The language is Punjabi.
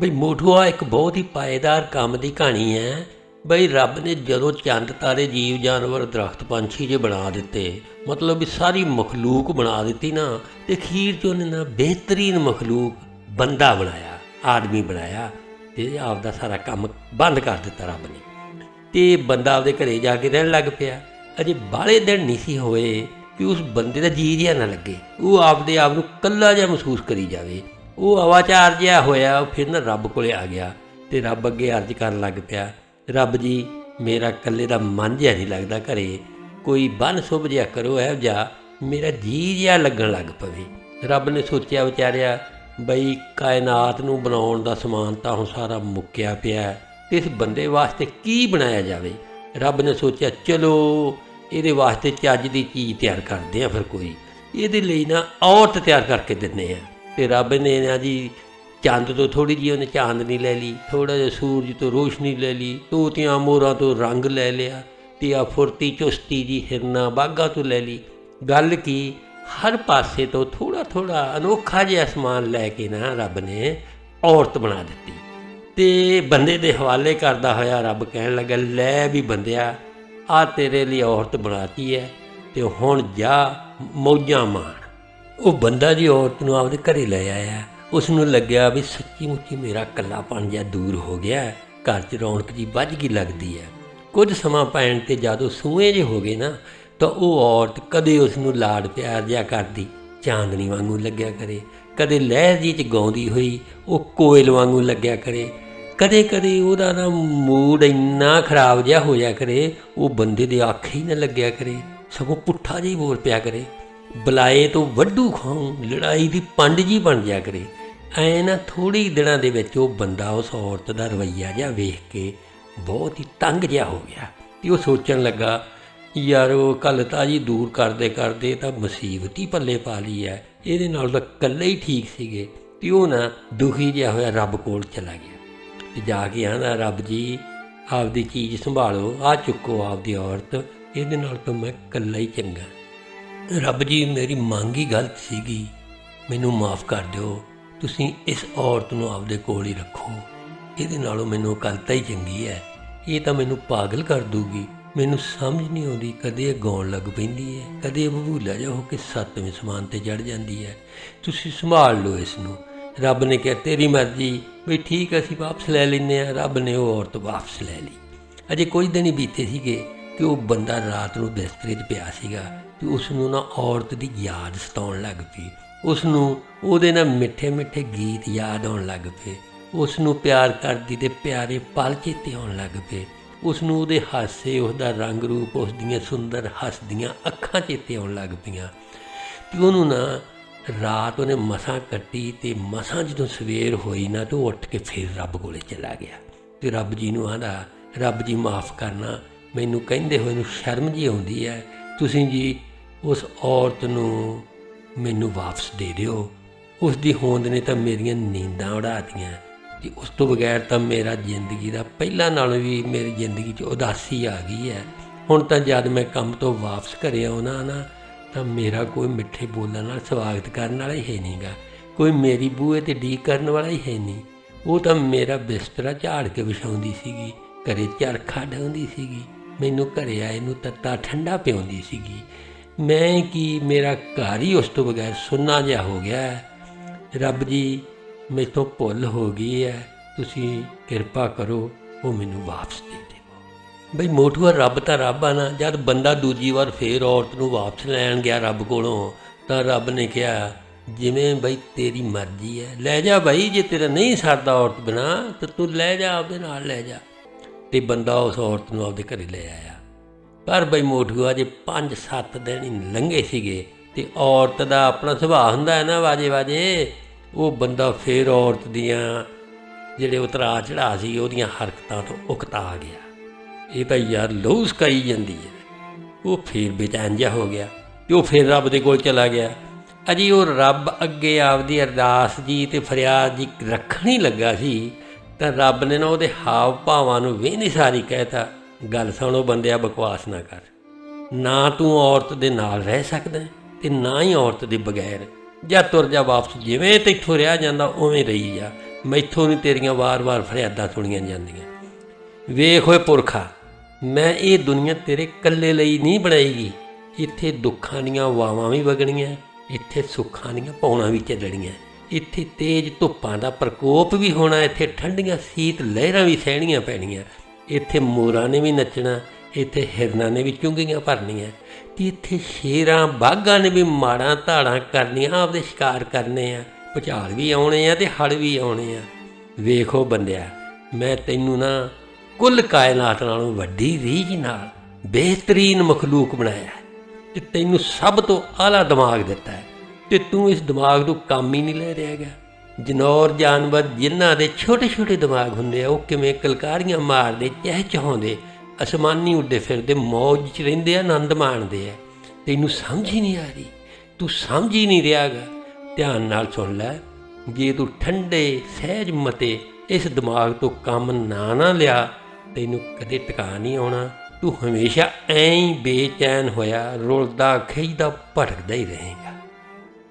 ਬਈ ਮੋਠੂਆ ਇੱਕ ਬਹੁਤ ਹੀ ਪਾਏਦਾਰ ਕੰਮ ਦੀ ਕਹਾਣੀ ਹੈ। ਬਈ ਰੱਬ ਨੇ ਜਦੋਂ ਚੰਦ, ਤਾਰੇ, ਜੀਵ, ਜਾਨਵਰ, ਦਰਖਤ, ਪੰਛੀ ਜੇ ਬਣਾ ਦਿੱਤੇ, ਮਤਲਬ ਵੀ ਸਾਰੀ ਮਖਲੂਕ ਬਣਾ ਦਿੱਤੀ ਨਾ, ਤੇ ਖੀਰ ਚ ਉਹਨੇ ਨਾ ਬਿਹਤਰੀਨ ਮਖਲੂਕ ਬੰਦਾ ਬਣਾਇਆ, ਆਦਮੀ ਬਣਾਇਆ, ਤੇ ਆਪਦਾ ਸਾਰਾ ਕੰਮ ਬੰਦ ਕਰ ਦਿੱਤਾ ਰੱਬ ਨੇ। ਤੇ ਬੰਦਾ ਆਪਦੇ ਘਰੇ ਜਾ ਕੇ ਰਹਿਣ ਲੱਗ ਪਿਆ। ਅਜੇ ਬਾਹਲੇ ਦਿਨ ਨਹੀਂ ਸੀ ਹੋਏ ਕਿ ਉਸ ਬੰਦੇ ਦਾ ਜੀ ਜਿਹਾ ਨਾ ਲੱਗੇ, ਉਹ ਆਪਦੇ ਆਪ ਨੂੰ ਕੱਲਾ ਜਿਹਾ ਮਹਿਸੂਸ ਕਰੀ ਜਾਵੇ। ਉਹ ਆਵਾਚਾਰ ਜਿਹਾ ਹੋਇਆ, ਉਹ ਫਿਰ ਨਾ ਰੱਬ ਕੋਲੇ ਆ ਗਿਆ ਤੇ ਰੱਬ ਅੱਗੇ ਅਰਜ਼ ਕਰਨ ਲੱਗ ਪਿਆ, ਰੱਬ ਜੀ, ਮੇਰਾ ਇਕੱਲੇ ਦਾ ਮਨ ਜਿਹਾ ਨਹੀਂ ਲੱਗਦਾ ਘਰੇ, ਕੋਈ ਬੰਨ ਸੁਭ ਜਿਹਾ ਕਰੋ ਇਹੋ ਜਿਹਾ, ਮੇਰਾ ਜੀ ਜਿਹਾ ਲੱਗਣ ਲੱਗ ਪਵੇ। ਰੱਬ ਨੇ ਸੋਚਿਆ ਵਿਚਾਰਿਆ, ਬਈ ਕਾਇਨਾਤ ਨੂੰ ਬਣਾਉਣ ਦਾ ਸਮਾਨ ਤਾਂ ਹੁਣ ਸਾਰਾ ਮੁੱਕਿਆ ਪਿਆ ਇਸ ਬੰਦੇ ਵਾਸਤੇ ਕੀ ਬਣਾਇਆ ਜਾਵੇ? ਰੱਬ ਨੇ ਸੋਚਿਆ, ਚਲੋ, ਇਹਦੇ ਵਾਸਤੇ ਚੱਜ ਦੀ ਚੀਜ਼ ਤਿਆਰ ਕਰਦੇ ਆ ਫਿਰ ਕੋਈ, ਇਹਦੇ ਲਈ ਨਾ ਔਰਤ ਤਿਆਰ ਕਰਕੇ ਦਿੰਨੇ ਆ ਤੇ ਰੱਬ ਨੇ ਨਾ ਜੀ ਚੰਦ ਤੋਂ ਥੋੜੀ ਜਿਹੀ ਉਹਨੇ ਚਾਂਦਨੀ ਲੈ ਲਈ ਥੋੜਾ ਜਿਹਾ ਸੂਰਜ ਤੋਂ ਰੋਸ਼ਨੀ ਲੈ ਲਈ ਤੋਤੀਆਂ ਮੋਰਾਂ ਤੋਂ ਰੰਗ ਲੈ ਲਿਆ ਤੇ ਆ ਫੁਰਤੀ ਚੁਸਤੀ ਜੀ ਹਿਰਨਾ ਬਾਗਾ ਤੋਂ ਲੈ ਲਈ। ਗੱਲ ਕੀ, ਹਰ ਪਾਸੇ ਤੋਂ ਥੋੜਾ ਥੋੜਾ ਅਨੋਖਾ ਜਿਹਾ ਸਮਾਨ ਲੈ ਕੇ ਨਾ ਰੱਬ ਨੇ ਔਰਤ ਬਣਾ ਦਿੱਤੀ। ਤੇ ਬੰਦੇ ਦੇ ਹਵਾਲੇ ਕਰਦਾ ਹੋਇਆ ਰੱਬ ਕਹਿਣ ਲੱਗਾ, ਲੈ ਵੀ ਬੰਦਿਆ ਆ ਤੇਰੇ ਲਈ ਔਰਤ ਬਣਾਤੀ ਹੈ ਤੇ ਹੁਣ ਜਾ, ਮੌਜਾਂ ਮਾਣ ਉਹ ਬੰਦਾ ਜੀ ਔਰਤ ਨੂੰ ਆਪਦੇ ਘਰੇ ਲੈ ਆਇਆ। ਉਸ ਨੂੰ ਲੱਗਿਆ ਵੀ ਸੱਚੀ ਮੁੱਚੀ ਮੇਰਾ ਕੱਲਾਪਣ ਜਿਹਾ ਦੂਰ ਹੋ ਗਿਆ। ਘਰ 'ਚ ਰੌਣਕ ਜੀ ਵੱਜ ਗਈ ਲੱਗਦੀ ਹੈ। ਕੁਝ ਸਮਾਂ ਪੈਣ ਤੇ ਜਦੋਂ ਸੂਏ ਜੇ ਹੋ ਗਏ ਨਾ, ਤਾਂ ਉਹ ਔਰਤ ਕਦੇ ਉਸ ਨੂੰ ਲਾਡ ਪਿਆਰ ਜਿਹਾ ਕਰਦੀ, ਚਾਂਦਨੀ ਵਾਂਗੂ ਲੱਗਿਆ ਕਰੇ। ਕਦੇ ਲਹਿਰ ਜੀ ਚ ਗਾਉਂਦੀ ਹੋਈ ਉਹ ਕੋਇਲ ਵਾਂਗੂ ਲੱਗਿਆ ਕਰੇ। ਕਦੇ ਕਦੇ ਉਹਦਾ ਨਾ ਮੂਡ ਇੰਨਾ ਖਰਾਬ ਜਿਹਾ ਹੋ ਜਾ ਕਰੇ, ਉਹ ਬੰਦੇ ਦੇ ਅੱਖ ਹੀ ਨਾ ਲੱਗਿਆ ਕਰੇ। ਸਗੋਂ ਪੁੱਠਾ ਜਿਹਾ ਬੋਲ ਪਿਆ ਕਰੇ। ਬੁਲਾਏ ਤੋਂ ਵੱਡੂ ਖਾਉ ਲੜਾਈ ਦੀ ਪੰਡ ਜੀ ਬਣ ਜਾ ਕਰੇ। ਐ ਨਾ ਥੋੜੀ ਦਿਨਾਂ ਦੇ ਵਿੱਚ ਉਹ ਬੰਦਾ ਉਸ ਔਰਤ ਦਾ ਰਵੱਈਆ ਜਿਹਾ ਵੇਖ ਕੇ ਬਹੁਤ ਹੀ ਤੰਗ ਜਿਹਾ ਹੋ ਗਿਆ ਤੇ ਉਹ ਸੋਚਣ ਲੱਗਾ, ਯਾਰ, ਉਹ ਕੱਲ ਤਾਂ ਜੀ ਦੂਰ ਕਰਦੇ ਕਰਦੇ ਤਾਂ ਮੁਸੀਬਤ ਹੀ ਪੱਲੇ ਪਾ ਲਈ ਐ। ਇਹਦੇ ਨਾਲ ਤਾਂ ਇਕੱਲੇ ਹੀ ਠੀਕ ਸੀਗੇ। ਤੇ ਉਹ ਨਾ ਦੁਖੀ ਜਿਹਾ ਹੋਇਆ ਰੱਬ ਕੋਲ ਚਲਾ ਗਿਆ। ਤੇ ਜਾ ਕੇ ਆਂਦਾ ਰੱਬ ਜੀ, ਆਪਦੀ ਚੀਜ਼ ਸੰਭਾਲੋ ਆ ਚੁੱਕੋ ਆਪਦੀ ਔਰਤ। ਇਹਦੇ ਨਾਲ ਤਾਂ ਮੈਂ ਇਕੱਲਾ ਹੀ ਚੰਗਾ। ਰੱਬ ਜੀ, ਮੇਰੀ ਮੰਗ ਹੀ ਗਲਤ ਸੀਗੀ। ਮੈਨੂੰ ਮਾਫ ਕਰ ਦਿਓ। ਤੁਸੀਂ ਇਸ ਔਰਤ ਨੂੰ ਆਪਦੇ ਕੋਲ ਹੀ ਰੱਖੋ। ਇਹਦੇ ਨਾਲੋਂ ਮੈਨੂੰ ਕਲਤਾ ਹੀ ਚੰਗੀ ਹੈ। ਇਹ ਤਾਂ ਮੈਨੂੰ ਪਾਗਲ ਕਰ ਦੂਗੀ ਮੈਨੂੰ ਸਮਝ ਨਹੀਂ ਆਉਂਦੀ, ਕਦੇ ਇਹ ਗਾਉਣ ਲੱਗ ਪੈਂਦੀ ਹੈ, ਕਦੇ ਇਹ ਬਬੂਲਾ ਜਿਹਾ ਹੋ ਕੇ ਸੱਤਵੇਂ ਸਮਾਨ ਤੇ ਚੜ ਜਾਂਦੀ ਹੈ। ਤੁਸੀਂ ਸੰਭਾਲ ਲਓ ਇਸ ਨੂੰ। ਰੱਬ ਨੇ ਕਿਹਾ, ਤੇਰੀ ਮਰਜ਼ੀ। ਵੀ ਠੀਕ, ਅਸੀਂ ਵਾਪਸ ਲੈ ਲੈਨੇ ਆ ਰੱਬ ਨੇ ਉਹ ਔਰਤ ਵਾਪਸ ਲੈ ਲਈ। ਅਜੇ ਕੁਝ ਦਿਨ ਹੀ ਬੀਤੇ ਸੀਗੇ ਕਿ ਉਹ ਬੰਦਾ ਰਾਤ ਨੂੰ ਬਿਸਤਰੇ 'ਚ ਪਿਆ ਸੀਗਾ। ਤੇ ਉਸ ਨੂੰ ਨਾ ਔਰਤ ਦੀ ਯਾਦ ਸਤਾਉਣ ਲੱਗ ਪਈ। ਉਸ ਨੂੰ ਉਹਦੇ ਨਾਲ ਮਿੱਠੇ ਮਿੱਠੇ ਗੀਤ ਯਾਦ ਆਉਣ ਲੱਗ ਪਏ। ਉਸ ਨੂੰ ਪਿਆਰ ਕਰਦੀ ਤੇ ਪਿਆਰੇ ਪਲ ਚੇਤੇ ਆਉਣ ਲੱਗ ਪਏ। ਉਸ ਨੂੰ ਉਹਦੇ ਹਾਸੇ, ਉਹਦਾ ਰੰਗ ਰੂਪ ਉਸ ਦੀਆਂ ਸੁੰਦਰ ਹੱਸਦੀਆਂ ਅੱਖਾਂ ਚੇਤੇ ਆਉਣ ਲੱਗ ਪਈਆਂ। ਤੇ ਉਹਨੂੰ ਨਾ ਰਾਤ ਉਹਨੇ ਮਸਾਂ ਕੱਟੀ ਤੇ ਮਸਾਂ ਜਦੋਂ ਸਵੇਰ ਹੋਈ ਨਾ ਤੇ ਉਹ ਉੱਠ ਕੇ ਫਿਰ ਰੱਬ ਕੋਲੇ ਚਲਾ ਗਿਆ। ਤੇ ਰੱਬ ਜੀ ਨੂੰ ਆਂਦਾ ਰੱਬ ਜੀ, ਮਾਫ ਕਰਨਾ। ਮੈਨੂੰ ਕਹਿੰਦੇ ਹੋਏ ਨੂੰ ਸ਼ਰਮ ਜੀ ਆਉਂਦੀ ਹੈ। ਤੁਸੀਂ ਜੀ ਉਸ ਔਰਤ ਨੂੰ ਮੈਨੂੰ ਵਾਪਸ ਦੇ ਦਿਓ। ਉਸ ਦੀ ਹੋਂਦ ਨੇ ਤਾਂ ਮੇਰੀਆਂ ਨੀਂਦਾਂ ਉਡਾਤੀਆਂ ਤੇ ਉਸ ਤੋਂ ਬਗੈਰ ਤਾਂ ਮੇਰਾ ਜ਼ਿੰਦਗੀ ਦਾ ਪਹਿਲਾਂ ਨਾਲ ਵੀ ਮੇਰੀ ਜ਼ਿੰਦਗੀ 'ਚ ਉਦਾਸੀ ਆ ਗਈ ਹੈ। ਹੁਣ ਤਾਂ ਜਦ ਮੈਂ ਕੰਮ ਤੋਂ ਵਾਪਸ ਘਰੇ ਆਉਣਾ ਨਾ, ਤਾਂ ਮੇਰਾ ਕੋਈ ਮਿੱਠੇ ਬੋਲਣ ਨਾਲ ਸਵਾਗਤ ਕਰਨ ਵਾਲਾ ਹੀ ਹੈ ਨਹੀਂਗਾ। ਕੋਈ ਮੇਰੀ ਬੂਹੇ ਤੇ ਢੀਕ ਕਰਨ ਵਾਲਾ ਹੀ ਹੈ ਨਹੀਂ। ਉਹ ਤਾਂ ਮੇਰਾ ਬਿਸਤਰਾ ਝਾੜ ਕੇ ਵਿਛਾਉਂਦੀ ਸੀਗੀ, ਘਰੇ ਚਰਖਾ ਢਾਉਂਦੀ ਸੀਗੀ। ਮੈਨੂੰ ਘਰੇ ਆਏ ਨੂੰ ਤੱਤਾ ਠੰਡਾ ਪਿਆਉਂਦੀ ਸੀਗੀ। ਮੈਂ ਕੀ ਮੇਰਾ ਘਰ ਹੀ ਉਸ ਤੋਂ ਬਗੈਰ ਸੁੰਨਾ ਜਿਹਾ ਹੋ ਗਿਆ ਹੈ। ਰੱਬ ਜੀ, ਮੈਥੋਂ ਭੁੱਲ ਹੋ ਗਈ ਹੈ। ਤੁਸੀਂ ਕਿਰਪਾ ਕਰੋ, ਉਹ ਮੈਨੂੰ ਵਾਪਸ ਦੇ ਦੇਵੋ ਬਈ ਮੋਠੂਆ ਰੱਬ ਤਾਂ ਰੱਬ ਆ ਨਾ। ਜਦ ਬੰਦਾ ਦੂਜੀ ਵਾਰ ਫੇਰ ਔਰਤ ਨੂੰ ਵਾਪਸ ਲੈਣ ਗਿਆ ਰੱਬ ਕੋਲੋਂ, ਤਾਂ ਰੱਬ ਨੇ ਕਿਹਾ, ਜਿਵੇਂ ਬਈ ਤੇਰੀ ਮਰਜ਼ੀ ਹੈ। ਲੈ ਜਾ ਬਈ, ਜੇ ਤੇਰਾ ਨਹੀਂ ਸਰਦਾ ਔਰਤ ਬਿਨਾ, ਤਾਂ ਤੂੰ ਲੈ ਜਾ, ਆਪਦੇ ਨਾਲ ਲੈ ਜਾ। ਤੇ ਬੰਦਾ ਉਸ ਔਰਤ ਨੂੰ ਆਪਦੇ ਘਰੇ ਲੈ ਆਇਆ। ਪਰ ਬਈ ਮੋਠੂਆ ਜੇ 5-7 ਦਿਨ ਹੀ ਲੰਘੇ ਸੀਗੇ ਤੇ ਔਰਤ ਦਾ ਆਪਣਾ ਸੁਭਾਅ ਹੁੰਦਾ ਹੈ ਨਾ ਵਾਜੇ ਵਾਜੇ, ਉਹ ਬੰਦਾ ਫੇਰ ਔਰਤ ਦੀਆਂ ਜਿਹੜੇ ਉਤਰਾ ਚੜਾ ਸੀ, ਉਹਦੀਆਂ ਹਰਕਤਾਂ ਤੋਂ ਉਕਤਾ ਆ ਗਿਆ। ਇਹ ਤਾਂ ਯਾਰ ਲਹੂ ਕਰੀ ਜਾਂਦੀ ਹੈ। ਉਹ ਫੇਰ ਬੇਚੈਨ ਜਿਹਾ ਹੋ ਗਿਆ ਤੇ ਉਹ ਫੇਰ ਰੱਬ ਦੇ ਕੋਲ ਚਲਾ ਗਿਆ। ਅਜੀ ਉਹ ਰੱਬ ਅੱਗੇ ਆਪਦੀ ਅਰਦਾਸ ਜੀ ਤੇ ਫਰਿਆਦ ਜੀ ਰੱਖਣ ਹੀ ਲੱਗਾ ਸੀ, ਤਾਂ ਰੱਬ ਨੇ ਨਾ ਉਹਦੇ ਹਾਵ ਭਾਵਾਂ ਨੂੰ ਵੇਹਨੀ ਸਾਰੀ ਕਹਿਤਾ। ਗੱਲ ਸੁਣੋ ਬੰਦਿਆ, ਬਕਵਾਸ ਨਾ ਕਰ। ਨਾ ਤੂੰ ਔਰਤ ਦੇ ਨਾਲ ਰਹਿ ਸਕਦਾ ਹੈ ਤੇ ਨਾ ਹੀ ਔਰਤ ਦੇ ਬਗੈਰ। ਜਾਂ ਤੁਰ ਜਾ ਵਾਪਸ, ਜਿਵੇਂ ਤੈਥੋਂ ਰਿਹਾ ਜਾਂਦਾ, ਉਵੇਂ ਰਹੀ ਜਾ। ਮੈਥੋਂ ਨਹੀਂ ਤੇਰੀਆਂ ਵਾਰ-ਵਾਰ ਫਰਿਆਦਾਂ ਸੁਣੀਆਂ ਜਾਂਦੀਆਂ। ਵੇਖ ਓਏ ਪੁਰਖਾ, ਮੈਂ ਇਹ ਦੁਨੀਆ ਤੇਰੇ ਇਕੱਲੇ ਲਈ ਨਹੀਂ ਬਣਾਈਗੀ। ਇੱਥੇ ਦੁੱਖਾਂ ਦੀਆਂ ਵਾਵਾਂ ਵੀ ਵਗਣੀਆਂ, ਇੱਥੇ ਸੁੱਖਾਂ ਦੀਆਂ ਪੌਣਾਂ ਵੀ ਚੱਲਣੀਆਂ ਇੱਥੇ ਤੇਜ਼ ਧੁੱਪਾਂ ਦਾ ਪ੍ਰਕੋਪ ਵੀ ਹੋਣਾ, ਇੱਥੇ ਠੰਡੀਆਂ ਸੀਤ ਲਹਿਰਾਂ ਵੀ ਸਹਿਣੀਆਂ ਪੈਣੀਆਂ। ਇੱਥੇ ਮੋਰਾਂ ਨੇ ਵੀ ਨੱਚਣਾ, ਇੱਥੇ ਹਿਰਨਾਂ ਨੇ ਵੀ ਚੁੰਗੀਆਂ ਭਰਨੀਆਂ। ਤੇ ਇੱਥੇ ਸ਼ੇਰਾਂ, ਬਾਘਾਂ ਨੇ ਵੀ ਮਾੜਾਂ ਧਾੜਾਂ ਕਰਨੀਆਂ, ਆਪਦੇ ਸ਼ਿਕਾਰ ਕਰਨੇ ਆ। ਭੁਚਾਲ ਵੀ ਆਉਣੇ ਆ ਤੇ ਹੜ ਵੀ ਆਉਣੇ ਆ। ਵੇਖੋ ਬੰਦਿਆ, ਮੈਂ ਤੈਨੂੰ ਨਾ ਕੁੱਲ ਕਾਇਨਾਤ ਨਾਲੋਂ ਵੱਡੀ ਰੀਝ ਨਾਲ ਬਿਹਤਰੀਨ ਮਖਲੂਕ ਬਣਾਇਆ ਹੈ ਤੇ ਤੈਨੂੰ ਸਭ ਤੋਂ ਆਲਾ ਦਿਮਾਗ ਦਿੱਤਾ ਹੈ। ਤੇ ਤੂੰ ਇਸ ਦਿਮਾਗ ਨੂੰ ਕੰਮ ਹੀ ਨਹੀਂ ਲੈ ਰਿਹਾ ਹੈਗਾ। ਜਨੌਰ ਜਾਨਵਰ ਜਿਨ੍ਹਾਂ ਦੇ ਛੋਟੇ ਛੋਟੇ ਦਿਮਾਗ ਹੁੰਦੇ ਆ, ਉਹ ਕਿਵੇਂ ਕਲਕਾਰੀਆਂ ਮਾਰਦੇ ਚਹਿਚਹਾਉਂਦੇ ਅਸਮਾਨੀ ਉੱਡੇ ਫਿਰਦੇ, ਮੌਜ 'ਚ ਰਹਿੰਦੇ ਆ, ਆਨੰਦ ਮਾਣਦੇ ਆ। ਤੈਨੂੰ ਸਮਝ ਹੀ ਨਹੀਂ ਆ ਰਹੀ। ਤੂੰ ਸਮਝ ਹੀ ਨਹੀਂ ਰਿਹਾਗਾ ਧਿਆਨ ਨਾਲ ਸੁਣ ਲੈ। ਜੇ ਤੂੰ ਠੰਡੇ, ਸਹਿਜ ਮਤੇ ਇਸ ਦਿਮਾਗ ਤੋਂ ਕੰਮ ਨਾ ਨਾ ਲਿਆ, ਤੈਨੂੰ ਕਦੇ ਟਿਕਾ ਨਹੀਂ ਆਉਣਾ। ਤੂੰ ਹਮੇਸ਼ਾ ਐਂ ਹੀ ਬੇਚੈਨ ਹੋਇਆ, ਰੁਲਦਾ ਖਿੱਚਦਾ ਭਟਕਦਾ ਹੀ ਰਹੇਗਾ।